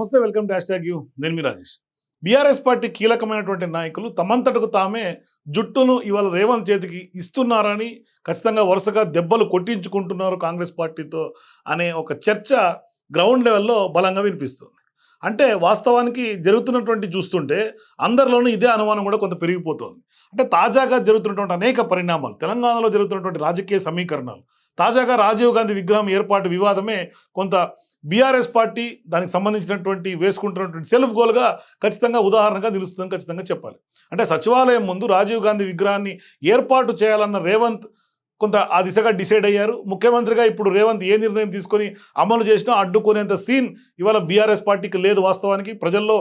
నమస్తే welcome to hash you. నేను మీ Rajesh. BRS party కీలకమైనటువంటి నాయకులు తమంతటకు తామే జుట్టును ఇవాళ రేవంత్ చేతికి ఇస్తున్నారని ఖచ్చితంగా వరుసగా దెబ్బలు కొట్టించుకుంటున్నారు కాంగ్రెస్ పార్టీతో అనే ఒక చర్చ గ్రౌండ్ లెవెల్లో బలంగా వినిపిస్తుంది. అంటే వాస్తవానికి జరుగుతున్నటువంటి చూస్తుంటే అందరిలోనూ ఇదే అనుమానం కూడా కొంత పెరిగిపోతుంది. అంటే తాజాగా జరుగుతున్నటువంటి అనేక పరిణామాలు తెలంగాణలో జరుగుతున్నటువంటి రాజకీయ సమీకరణాలు తాజాగా రాజీవ్ గాంధీ విగ్రహం ఏర్పాటు వివాదమే కొంత బీఆర్ఎస్ పార్టీ దానికి సంబంధించినటువంటి వేసుకుంటున్నటువంటి సెల్ఫ్ గోల్గా ఖచ్చితంగా ఉదాహరణగా నిలుస్తుందని ఖచ్చితంగా చెప్పాలి. అంటే సచివాలయం ముందు రాజీవ్ గాంధీ విగ్రహాన్ని ఏర్పాటు చేయాలన్న రేవంత్ కొంత ఆ దిశగా డిసైడ్ అయ్యారు. ముఖ్యమంత్రిగా ఇప్పుడు రేవంత్ ఏ నిర్ణయం తీసుకొని అమలు చేసినా అడ్డుకునేంత సీన్ ఇవాళ బీఆర్ఎస్ పార్టీకి లేదు వాస్తవానికి. ప్రజల్లో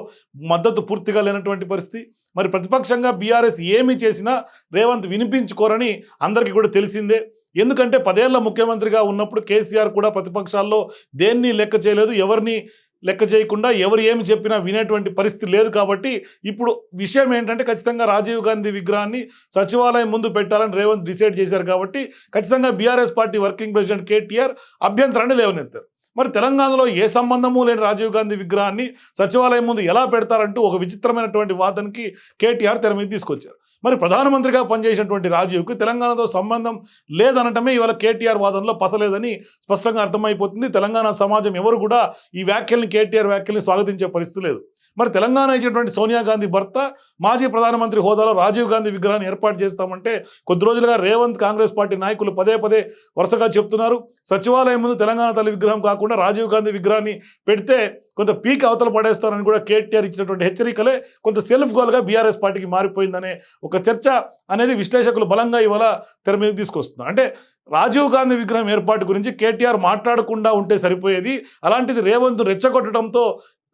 మద్దతు పూర్తిగా లేనటువంటి పరిస్థితి. మరి ప్రతిపక్షంగా బీఆర్ఎస్ ఏమి చేసినా రేవంత్ వినిపించుకోరని అందరికీ కూడా తెలిసిందే. ఎందుకంటే పదేళ్ళ ముఖ్యమంత్రిగా ఉన్నప్పుడు కేసీఆర్ కూడా ప్రతిపక్షాల్లో దేన్ని లెక్క చేయలేదు ఎవరిని లెక్క చేయకుండా ఎవరు ఏమి చెప్పినా వినేటువంటి పరిస్థితి లేదు కాబట్టి ఇప్పుడు విషయం ఏంటంటే ఖచ్చితంగా రాజీవ్ గాంధీ విగ్రహాన్ని సచివాలయం ముందు పెట్టాలని రేవంత్ డిసైడ్ చేశారు కాబట్టి ఖచ్చితంగా BRS party working president KTR అభ్యంతరాన్ని లేవనెత్తారు. మరి తెలంగాణలో ఏ సంబంధము లేని రాజీవ్ గాంధీ విగ్రహాన్ని సచివాలయం ముందు ఎలా పెడతారంటూ ఒక విచిత్రమైనటువంటి వాదనకి కేటీఆర్ తెర మీద తీసుకొచ్చారు. మరి ప్రధానమంత్రిగా పనిచేసినటువంటి రాజీవ్కి తెలంగాణతో సంబంధం లేదనటమే ఇవాళ కేటీఆర్ వాదనలో పసలేదని స్పష్టంగా అర్థమైపోతుంది. తెలంగాణ సమాజం ఎవరు కూడా ఈ వ్యాఖ్యల్ని కేటీఆర్ వ్యాఖ్యల్ని స్వాగతించే పరిస్థితి లేదు. మరి తెలంగాణ ఇచ్చినటువంటి సోనియా గాంధీ భర్త మాజీ ప్రధానమంత్రి హోదాలో రాజీవ్ గాంధీ విగ్రహాన్ని ఏర్పాటు చేస్తామంటే కొద్ది రోజులుగా రేవంత్ కాంగ్రెస్ పార్టీ నాయకులు పదే పదే వరుసగా చెప్తున్నారు. సచివాలయం ముందు తెలంగాణ తల్లి విగ్రహం కాకుండా రాజీవ్ గాంధీ విగ్రహాన్ని పెడితే కొంత పీక్ అవతల పడేస్తారని కూడా కేటీఆర్ ఇచ్చినటువంటి హెచ్చరికలే కొంత సెల్ఫ్ గోల్గా బీఆర్ఎస్ పార్టీకి మారిపోయిందనే ఒక చర్చ అనేది విశ్లేషకులు బలంగా ఇవాళ తెర మీద తీసుకొస్తున్నారు. అంటే రాజీవ్ గాంధీ విగ్రహం ఏర్పాటు గురించి కేటీఆర్ మాట్లాడకుండా ఉంటే సరిపోయేది. అలాంటిది రేవంత్ రెచ్చగొట్టడంతో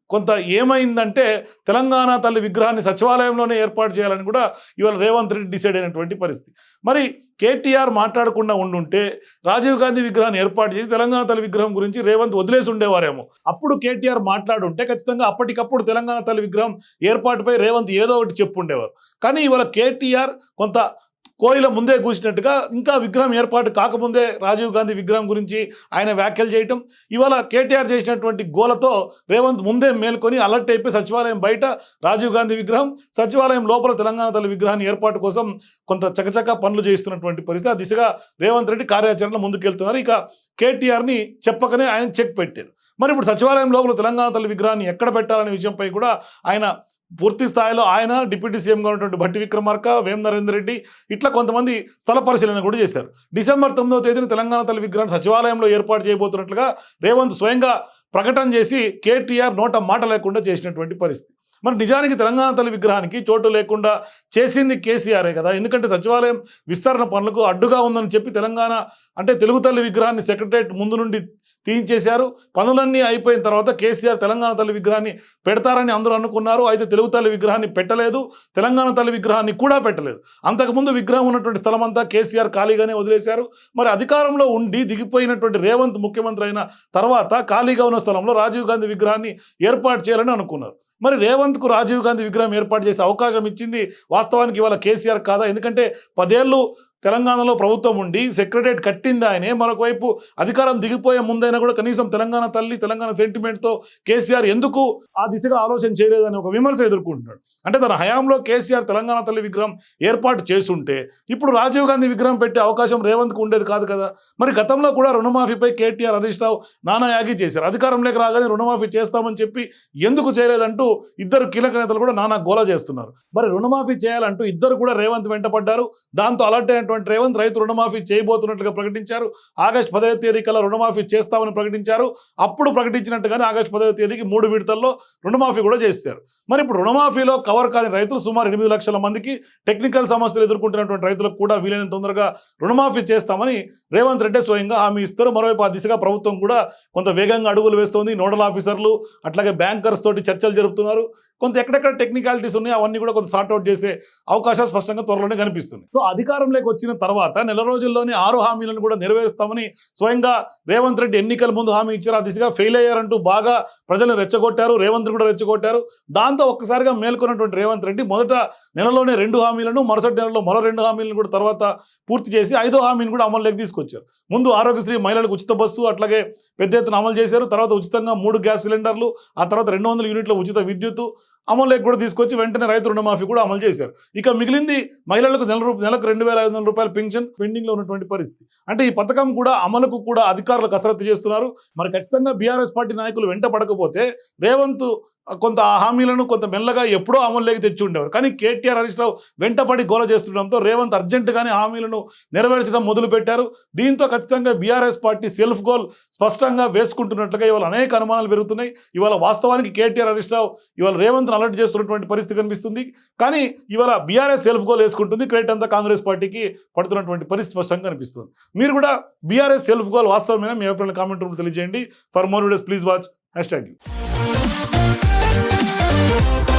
కొంత ఏమైందంటే తెలంగాణ తల్లి విగ్రహాన్ని సచివాలయంలోనే ఏర్పాటు చేయాలని కూడా ఇవాళ రేవంత్ రెడ్డి డిసైడ్ అయినటువంటి పరిస్థితి. మరి కేటీఆర్ మాట్లాడకుండా ఉండుంటే రాజీవ్ గాంధీ విగ్రహాన్ని ఏర్పాటు చేసి తెలంగాణ తల్లి విగ్రహం గురించి రేవంత్ వదిలేసి ఉండేవారేమో. అప్పుడు కేటీఆర్ మాట్లాడుంటే ఖచ్చితంగా అప్పటికప్పుడు తెలంగాణ తల్లి విగ్రహం ఏర్పాటుపై రేవంత్ ఏదో ఒకటి చెప్పుండేవారు. కానీ ఇవాళ కేటీఆర్ కొంత కోయిల ముందే కూసినట్టుగా ఇంకా విగ్రహం ఏర్పాటు కాకముందే రాజీవ్ గాంధీ విగ్రహం గురించి ఆయన వ్యాఖ్యలు చేయటం ఇవాళ కేటీఆర్ చేసినటువంటి గోలతో రేవంత్ ముందే మేల్కొని అలర్ట్ అయిపోయి సచివాలయం బయట రాజీవ్ గాంధీ విగ్రహం సచివాలయం లోపల తెలంగాణ తల్లి విగ్రహాన్ని ఏర్పాటు కోసం కొంత చకచక పనులు చేస్తున్నటువంటి పరిస్థితి. ఆ దిశగా రేవంత్ రెడ్డి కార్యాచరణ ముందుకెళ్తున్నారు. ఇక కేటీఆర్ని చెప్పకనే ఆయన చెక్ పెట్టారు. మరి ఇప్పుడు సచివాలయం లోపల తెలంగాణ తల్లి విగ్రహాన్ని ఎక్కడ పెట్టాలనే విషయంపై కూడా ఆయన పూర్తి స్థాయిలో ఆయన డిప్యూటీ సీఎంగా ఉన్నటువంటి భట్టి విక్రమార్క వేం నరేందర్ రెడ్డి ఇట్లా కొంతమంది స్థల పరిశీలన కూడా చేశారు. డిసెంబర్ తొమ్మిదవ తేదీన తెలంగాణ తల్లి విగ్రహం సచివాలయంలో ఏర్పాటు చేయబోతున్నట్లుగా రేవంత్ స్వయంగా ప్రకటన చేసి కేటీఆర్ నోట మాట లేకుండా చేసినటువంటి పరిస్థితి. మరి నిజానికి తెలంగాణ తల్లి విగ్రహానికి చోటు లేకుండా చేసింది కేసీఆరే కదా. ఎందుకంటే సచివాలయం విస్తరణ పనులకు అడ్డుగా ఉందని చెప్పి తెలంగాణ అంటే తెలుగు తల్లి విగ్రహాన్ని సెక్రటరేట్ ముందు నుండి తీయించేశారు. పనులన్నీ అయిపోయిన తర్వాత కేసీఆర్ తెలంగాణ తల్లి విగ్రహాన్ని పెడతారని అందరూ అనుకున్నారు. అయితే తెలుగు తల్లి విగ్రహాన్ని పెట్టలేదు. తెలంగాణ తల్లి విగ్రహాన్ని కూడా పెట్టలేదు. అంతకుముందు విగ్రహం ఉన్నటువంటి స్థలం అంతా కేసీఆర్ ఖాళీగానే వదిలేశారు. మరి అధికారంలో ఉండి దిగిపోయినటువంటి రేవంత్ ముఖ్యమంత్రి అయిన తర్వాత ఖాళీగా ఉన్న స్థలంలో రాజీవ్ గాంధీ విగ్రహాన్ని ఏర్పాటు చేయాలని అనుకున్నారు. మరి రేవంత్కు రాజీవ్ గాంధీ విగ్రహం ఏర్పాటు చేసే అవకాశం ఇచ్చింది వాస్తవానికి ఇవాళ కేసీఆర్ కాదా? ఎందుకంటే పదేళ్ళు తెలంగాణలో ప్రభుత్వం ఉండి సెక్రటరేట్ కట్టింది ఆయనే. మరొక వైపు అధికారం దిగిపోయే ముందైనా కూడా కనీసం తెలంగాణ తల్లి తెలంగాణ సెంటిమెంట్తో కేసీఆర్ ఎందుకు ఆ దిశగా ఆలోచన చేయలేదని ఒక విమర్శ ఎదుర్కొంటున్నాడు. అంటే తన హయాంలో కేసీఆర్ తెలంగాణ తల్లి విగ్రహం ఏర్పాటు చేస్తుంటే ఇప్పుడు రాజీవ్ గాంధీ విగ్రహం పెట్టే అవకాశం రేవంత్కు ఉండేది కాదు కదా. మరి గతంలో కూడా రుణమాఫీపై కేటీఆర్ హరీష్ రావు నానా యాగి చేశారు. అధికారంలోకి రాగానే రుణమాఫీ చేస్తామని చెప్పి ఎందుకు చేయలేదంటూ ఇద్దరు కీలక నేతలు కూడా నానా గోల చేస్తున్నారు. మరి రుణమాఫీ చేయాలంటూ ఇద్దరు కూడా రేవంత్ వెంటపడ్డారు. దాంతో అలర్ట్ అయినటువంటి రేవంత్ రైతు రుణమాఫీ చేయబోతున్నట్లుగా ప్రకటించారు. ఆగస్టు పదవ తేదీ కల్లా రుణమాఫీ చేస్తామని ప్రకటించారు. అప్పుడు ప్రకటించినట్టుగానే ఆగస్టు పదవ తేదీకి మూడు విడతల్లో రుణమాఫీ కూడా చేశారు. మరి ఇప్పుడు రుణమాఫీలో కవర్ కాని రైతులు సుమారు ఎనిమిది లక్షల మందికి టెక్నికల్ సమస్యలు ఎదుర్కొంటున్నటువంటి రైతులకు కూడా వీలైనంత తొందరగా రుణమాఫీ చేస్తామని రేవంత్ రెడ్డి స్వయంగా హామీ ఇస్తారు. మరోవైపు ఆ దిశగా ప్రభుత్వం కూడా కొంత వేగంగా అడుగులు వేస్తోంది. నోడల్ ఆఫీసర్లు అట్లాగే బ్యాంకర్స్ తోటి చర్చలు జరుపుతున్నారు. కొంత ఎక్కడెక్కడ టెక్నికాలిటీస్ ఉన్నాయి అవన్నీ కూడా కొంత సార్ట్అవుట్ చేసే అవకాశాలు స్పష్టంగా త్వరలోనే కనిపిస్తుంది సో అధికారంలోకి వచ్చిన తర్వాత నెల రోజుల్లోనే ఆరు హామీలను కూడా నెరవేరుస్తామని స్వయంగా రేవంత్ రెడ్డి ఎన్నికల ముందు హామీ ఇచ్చారు. ఆ దిశగా ఫెయిల్ అయ్యారంటూ బాగా ప్రజలను రెచ్చగొట్టారు. రేవంత్ కూడా రెచ్చగొట్టారు. దాంతో ఒక్కసారిగా మేల్కొన్నటువంటి రేవంత్ రెడ్డి మొదట నెలలోనే రెండు హామీలను మరుసటి నెలలో మరో రెండు హామీలను కూడా తర్వాత పూర్తి చేసి ఐదో హామీని కూడా అమలులోకి తీసుకొచ్చారు. ముందు ఆరోగ్యశ్రీ మహిళలకు ఉచిత బస్సు అట్లాగే పెద్ద ఎత్తున అమలు చేశారు. తర్వాత ఉచితంగా మూడు గ్యాస్ సిలిండర్లు ఆ తర్వాత రెండు వందల యూనిట్ల ఉచిత విద్యుత్ అమలులోకి కూడా తీసుకొచ్చి వెంటనే రైతు రుణమాఫీ కూడా అమలు చేశారు. ఇక మిగిలింది మహిళలకు నెల రూపాయలు నెలకు రెండు వేల ఐదు వందల రూపాయల పెన్షన్ పెండింగ్లో ఉన్నటువంటి పరిస్థితి. అంటే ఈ పథకం కూడా అమలుకు కూడా అధికారులు కసరత్తు చేస్తున్నారు. మరి ఖచ్చితంగా బీఆర్ఎస్ పార్టీ నాయకులు వెంట పడకపోతే రేవంత్ కొంత ఆ హామీలను కొంత మెల్లగా ఎప్పుడో అమలులోకి తెచ్చి ఉండేవారు. కానీ కేటీఆర్ హరీష్ రావు వెంటపడి గోల చేస్తుండడంతో రేవంత్ అర్జెంటుగానే హామీలను నెరవేర్చడం మొదలుపెట్టారు. దీంతో ఖచ్చితంగా బీఆర్ఎస్ పార్టీ సెల్ఫ్ గోల్ స్పష్టంగా వేసుకుంటున్నట్లుగా ఇవాళ అనేక అనుమానాలు పెరుగుతున్నాయి. ఇవాళ వాస్తవానికి కేటీఆర్ హరీష్ రావు ఇవాళ రేవంత్ను అలర్ట్ చేస్తున్నటువంటి పరిస్థితి కనిపిస్తుంది. కానీ ఇవాళ బీఆర్ఎస్ సెల్ఫ్ గోల్ వేసుకుంటుంది. క్రెడిట్ అంతా కాంగ్రెస్ పార్టీకి పడుతున్నటువంటి పరిస్థితి స్పష్టంగా కనిపిస్తుంది. మీరు కూడా బీఆర్ఎస్ సెల్ఫ్ గోల్ వాస్తవమైన? మీ అభిప్రాయం కామెంట్ రూపంలో తెలియజేయండి. For more videos please watch. Hashtag you